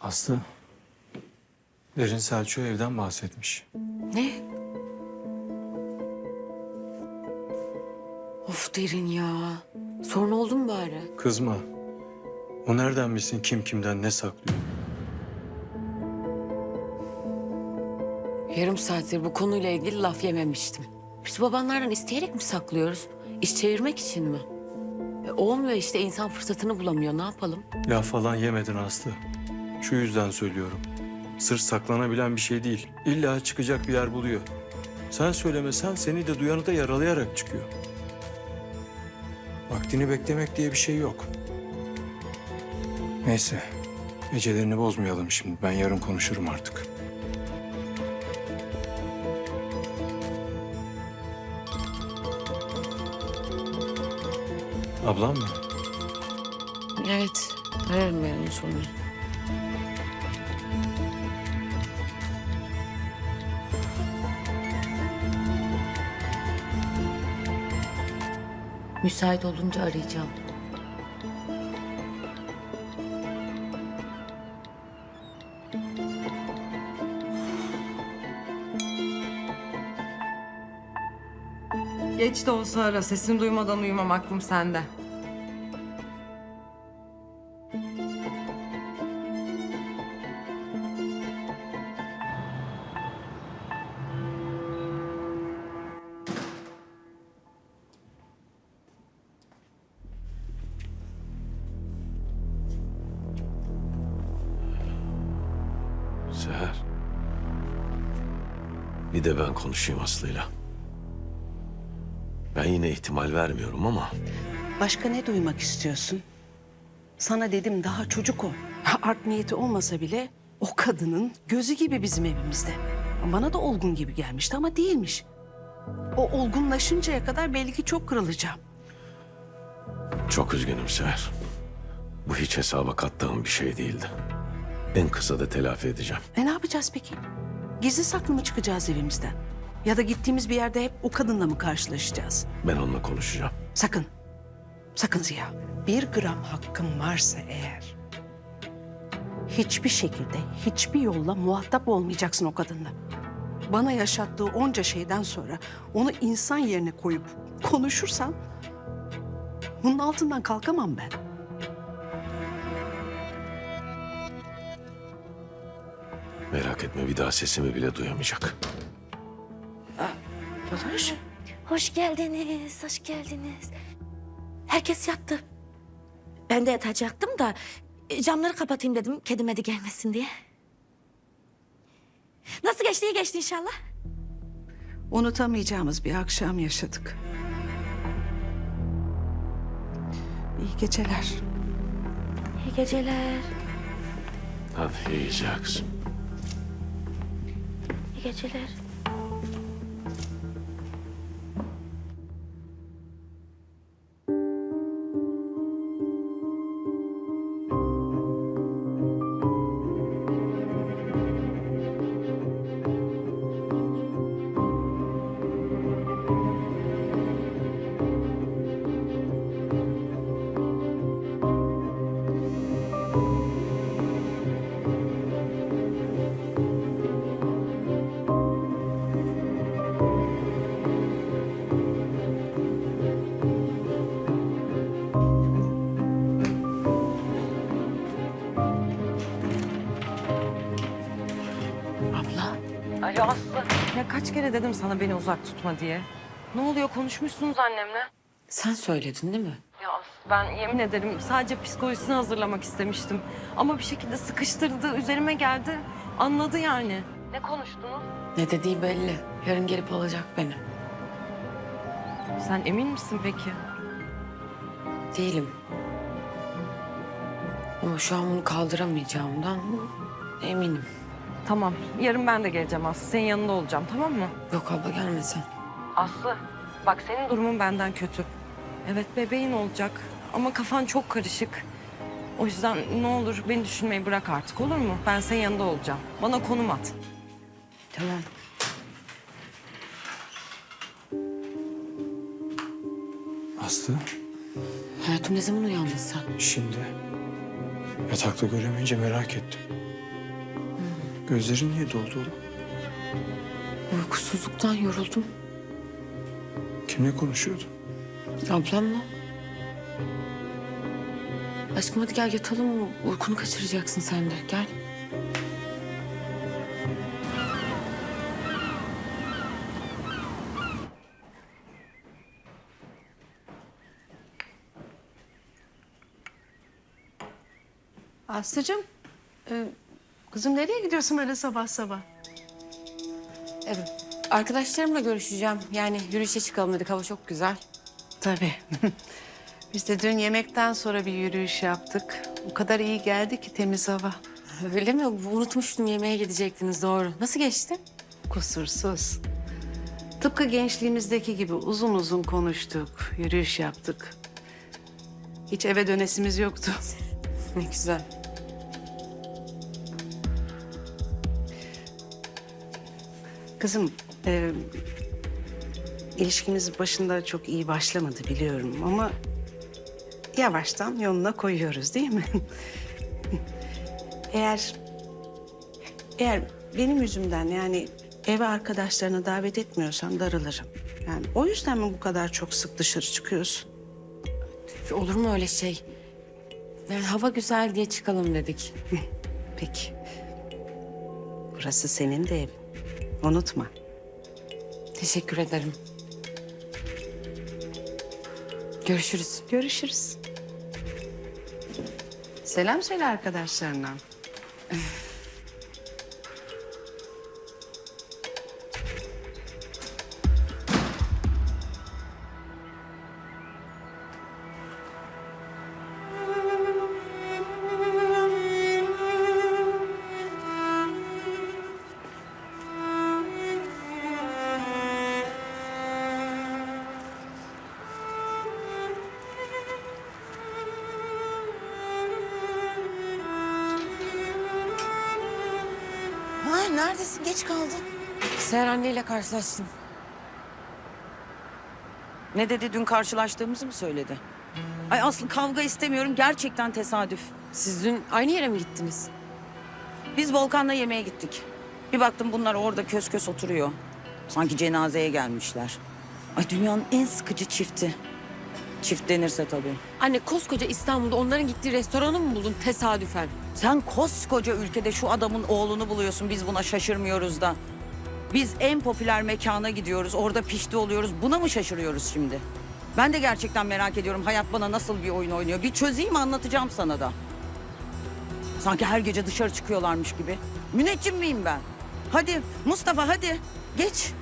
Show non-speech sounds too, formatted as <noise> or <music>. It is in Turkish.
Aslı. Derin Selçuk'a evden bahsetmiş. Ne? Of derin ya. Sorun oldu mu bari? Kızma. O nereden bilsin kim kimden ne saklıyor? Yarım saattir bu konuyla ilgili laf yememiştim. Biz babanlardan isteyerek mi saklıyoruz? İş çevirmek için mi? E, olmuyor işte insan fırsatını bulamıyor. Ne yapalım? Laf falan yemedin Aslı. Şu yüzden söylüyorum. Sır saklanabilen bir şey değil. İlla çıkacak bir yer buluyor. Sen söylemesen seni de duyanı da yaralayarak çıkıyor. Vaktini beklemek diye bir şey yok. Neyse. Gecelerini bozmayalım şimdi. Ben yarın konuşurum artık. Ablam mı? Evet. Ararım onu sonra. Müsait olunca arayacağım. Geç de olsa ara. Sesini duymadan uyumam aklım sende. Bir de ben konuşayım Aslı'yla. Ben yine ihtimal vermiyorum ama Başka ne duymak istiyorsun? Sana dedim daha çocuk o. Art niyeti olmasa bile o kadının gözü gibi bizim evimizde. Bana da olgun gibi gelmişti ama değilmiş. O olgunlaşıncaya kadar belli ki çok kırılacağım. çok üzgünüm Seher. Bu hiç hesaba kattığım bir şey değildi. En kısa da telafi edeceğim. E ne yapacağız peki? Gizli saklı mı çıkacağız evimizden? Ya da gittiğimiz bir yerde hep o kadınla mı karşılaşacağız? Ben onunla konuşacağım. Sakın. Sakın Ziya. Bir gram hakkım varsa eğer... ...hiçbir şekilde, hiçbir yolla muhatap olmayacaksın o kadınla. Bana yaşattığı onca şeyden sonra onu insan yerine koyup konuşursan... ...bunun altından kalkamam ben. Merak etme bir daha sesimi bile duyamayacak. Fatoş. Hoş geldiniz, hoş geldiniz. Herkes yattı. Ben de yatacaktım da e, camları kapatayım dedim kedime de gelmesin diye. Nasıl geçti? İyi geçti inşallah. Unutamayacağımız bir akşam yaşadık. İyi geceler. İyi geceler. Hadi iyi geceler kızım. İyi. Aslı. Ya kaç kere dedim sana beni uzak tutma diye. Ne oluyor konuşmuşsunuz annemle. Sen söyledin değil mi? Ya Aslı ben yemin ederim sadece psikolojisini hazırlamak istemiştim. Ama bir şekilde sıkıştırdı, üzerime geldi. Anladı yani. Ne konuştunuz? Ne dediği belli. Yarın gelip alacak beni. Sen emin misin peki? Değilim. Ama şu an bunu kaldıramayacağımdan eminim. Tamam. Yarın ben de geleceğim Aslı. Senin yanında olacağım tamam mı? Yok abla gelme sen. Aslı bak senin durumun benden kötü. Evet bebeğin olacak ama kafan çok karışık. O yüzden ne olur beni düşünmeyi bırak artık olur mu? Ben senin yanında olacağım. Bana konum at. Tamam. Aslı Hayatım ne zaman uyandın sen? şimdi yatakta göremeyince merak ettim. Gözlerin niye doldu oğlum? Uykusuzluktan yoruldum. Kimle konuşuyordun? Ablamla. Aşkım hadi gel yatalım. Uykunu kaçıracaksın sen de. Gel. Aslıcığım, e, kızım nereye gidiyorsun öyle sabah sabah? Evet. Arkadaşlarımla görüşeceğim. Yani yürüyüşe çıkalım dedik. Hava çok güzel. Tabii. <laughs> Biz de dün yemekten sonra bir yürüyüş yaptık. O kadar iyi geldi ki temiz hava. Öyle mi? Unutmuştum yemeğe gidecektiniz doğru. Nasıl geçti? Kusursuz. Tıpkı gençliğimizdeki gibi uzun uzun konuştuk, yürüyüş yaptık. Hiç eve dönesimiz yoktu. Ne güzel. Kızım, e, ilişkimiz başında çok iyi başlamadı biliyorum ama yavaştan yoluna koyuyoruz değil mi? <laughs> eğer eğer benim yüzümden yani eve arkadaşlarına davet etmiyorsan darılırım. Yani o yüzden mi bu kadar çok sık dışarı çıkıyorsun? Olur mu öyle şey? Yani hava güzel diye çıkalım dedik. Peki. Burası senin de evin. Unutma. Teşekkür ederim. Görüşürüz. Görüşürüz. Selam söyle arkadaşlarına. Neredesin? Geç kaldın. Seher anneyle karşılaştım. Ne dedi? Dün karşılaştığımızı mı söyledi? Ay Aslı kavga istemiyorum. Gerçekten tesadüf. Siz dün aynı yere mi gittiniz? Biz Volkan'la yemeğe gittik. Bir baktım bunlar orada kös kös oturuyor. Sanki cenazeye gelmişler. Ay dünyanın en sıkıcı çifti. Çift denirse tabii. Anne koskoca İstanbul'da onların gittiği restoranı mı buldun tesadüfen? Sen koskoca ülkede şu adamın oğlunu buluyorsun. Biz buna şaşırmıyoruz da. Biz en popüler mekana gidiyoruz. Orada pişti oluyoruz. Buna mı şaşırıyoruz şimdi? Ben de gerçekten merak ediyorum. Hayat bana nasıl bir oyun oynuyor. Bir çözeyim anlatacağım sana da. Sanki her gece dışarı çıkıyorlarmış gibi. Müneccim miyim ben? Hadi Mustafa hadi. Geç.